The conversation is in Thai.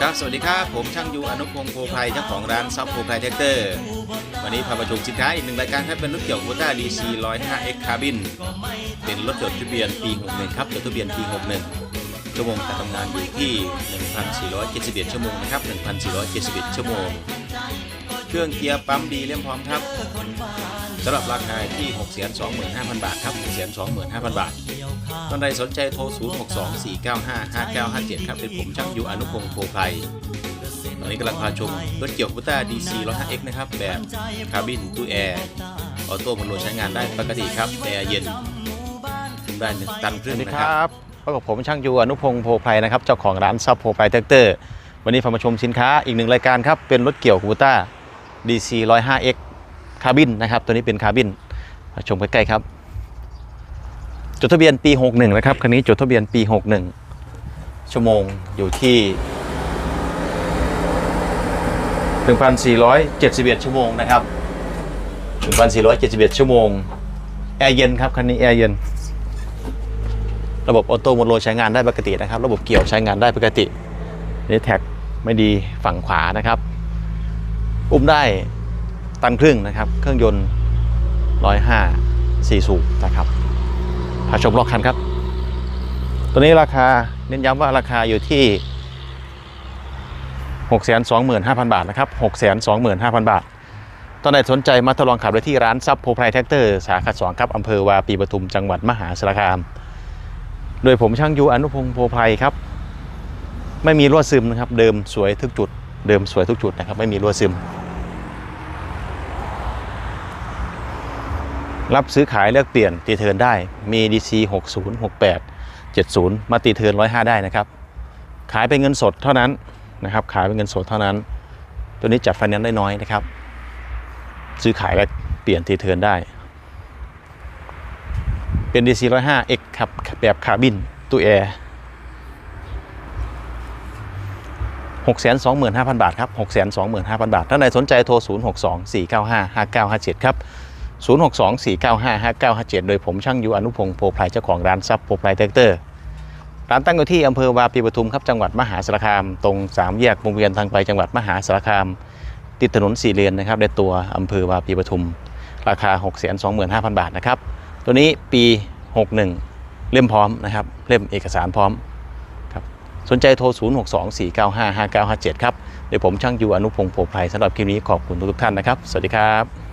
ครับ สวัสดีครับ ผมช่างยูอนุพงศ์โพไพรเจ้าของร้านซับโพไพรแท็กเตอร์ วันนี้พามาชมสินค้าอีกหนึ่งรายการครับเป็นรถเกี่ยวโคต้า DC 105X Carbon เป็นรถจดทะเบียนปี61ครับจดทะเบียนปี61ชั่วโมงการทำงานอยู่ที่1,471ชั่วโมงนะครับ1,471ชั่วโมง เครื่องเกียร์ปั๊มดีเลี่ยมพร้อมครับำหรับราคาที่625,000 บาทครับ625,000 บาทท่านใดสนใจโทร 0624955957 ครับ เป็นผมช่างยูอนุพงศ์โพไพรตอนนี้กำลังพาชมรถเกี่ยวกุต้า DC 105X นะครับ แบบคาบินตู้แอร์ออโต้พัดลมใช้งานได้ปกติครับแอร์เย็นคุมได้หนึ่งตันครึ่งนะครับพบกับผมช่างยูอนุพงศ์โพไพรนะครับ เจ้าของร้านซับโพไพรแท็กเตอร์วันนี้พามาชมสินค้าอีกหนึ่งรายการครับเป็นรถเกี่ยวกุต้า DC 105X คาบินนะครับ ตัวนี้เป็นคาบินมาชมใกล้ๆครับ จดทะเบียนปี 61 นะครับ คันนี้จดทะเบียนปี 61 ชั่วโมงอยู่ที่ 1,471 ชั่วโมงนะครับ 1,471 ชั่วโมง แอร์เย็นครับ คันนี้แอร์เย็น ระบบออโต้โมโลใช้งานได้ปกตินะครับ ระบบเกี่ยวใช้งานได้ปกตินี่แท็กไม่ดีฝั่งขวานะครับ อุ้มได้ ตันครึ่งนะครับ เครื่องยนต์ 105 4 สูบนะครับพาชมรอบคันครับ ตัวนี้ราคาเน้นย้ำว่าราคาอยู่ที่ 625,000 บาทนะครับ 625,000 บาทตอนไหนสนใจมาทดลองขับได้ที่ร้านซับโพไพรแท็กเตอร์สาขา2ครับอำเภอวาปีปทุมจังหวัดมหาสารคาม โดยผมช่างยูอนุพงศ์โพไพรครับ ไม่มีรั่วซึมนะครับ เดิมสวยทุกจุด เดิมสวยทุกจุดนะครับ ไม่มีรั่วซึม รับซื้อขายเลือกเปลี่ยนตีเทินได้ มี DC 60 68 70 มาตีเทิร์น105 ได้นะครับ ขายเป็นเงินสดเท่านั้นนะครับ ขายเป็นเงินสดเท่านั้น ตัวนี้จัดไฟแนนซ์ได้น้อยนะครับ ซื้อขายและเปลี่ยนตีเทินได้ เป็น DC 105 X ครับแบบคาร์บินตู้แอร์625,000 บาทครับ 625,000 บาท ถ้าใครสนใจโทร 062-495-5957 ครับ 062-495-5957 โดยผมช่างยูอนุพงศ์โพไพรเจ้าของร้านซับโพไพรแท็กเตอร์ร้านตั้งอยู่ที่อำเภอวาปีปทุมครับจังหวัดมหาสารคาม ตรงสามแยกวงเวียนทางไปจังหวัดมหาสารคาม ติดถนนสี่เลนนะครับในตัวอำเภอวาปีปทุม ราคา 625,000 บาทนะครับตัวนี้ปี 61 เล่มพร้อมนะครับเล่มเอกสารพร้อมครับสนใจโทร 062-495-5957 ครับเดี๋ยผมช่างยูอนุพงศ์โพไพรสำหรับคลิปนี้ขอบคุณทุกท่านนะครับ สวัสดีครับ